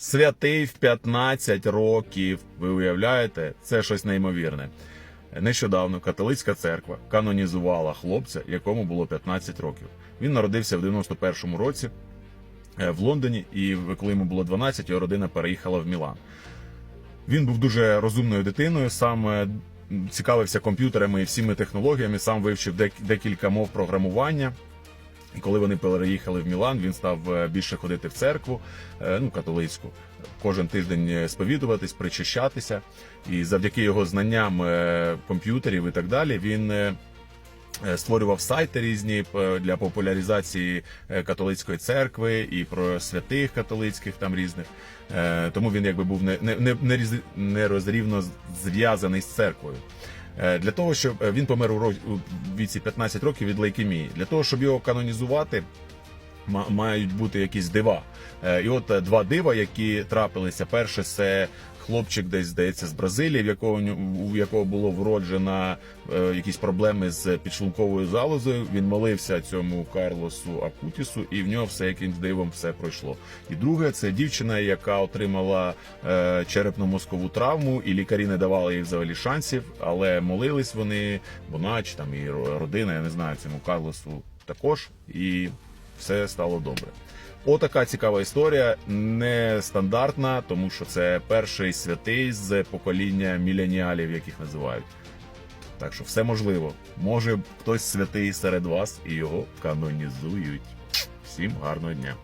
Святий в 15 років. Ви уявляєте? Це щось неймовірне. Нещодавно католицька церква канонізувала хлопця, якому було 15 років. Він народився в 91-му році е, в Лондоні, і коли йому було 12, його родина переїхала в Мілан. Він був дуже розумною дитиною, сам е, цікавився комп'ютерами і всіми технологіями, сам вивчив дек- декілька мов програмування. І коли вони переїхали в Мілан, він став е, більше ходити в церкву, е, ну католицьку, кожен тиждень е, сповідуватись, причащатися. І завдяки його знанням комп'ютерів і так далі, він створював сайти різні для популяризації католицької церкви і про святих католицьких там різних. Тому він якби був не, не, не, не нерозрівно зв'язаний з церквою. Е, Для того, щоб е, він помер у віці 15 років від лейкемії. Для того, щоб його канонізувати, мають бути якісь дива. Е, І от е, два дива, які трапилися. Перше, це хлопчик, десь здається, з Бразилії, в якого у якого було вроджено е, якісь проблеми з підшлунковою залозою. Він молився цьому Карлосу Акутісу, і в нього все якимсь дивом все пройшло. І друге, це дівчина, яка отримала черепно-мозкову травму, і лікарі не давали їй взагалі шансів, але молились вони, вона чи там і родина, я не знаю, цьому Карлосу також, і все стало добре. Отака цікава історія, нестандартна, тому що це перший святий з покоління міленіалів, яких називають. Так що все можливо. Може хтось святий серед вас і його канонізують. Всім гарного дня.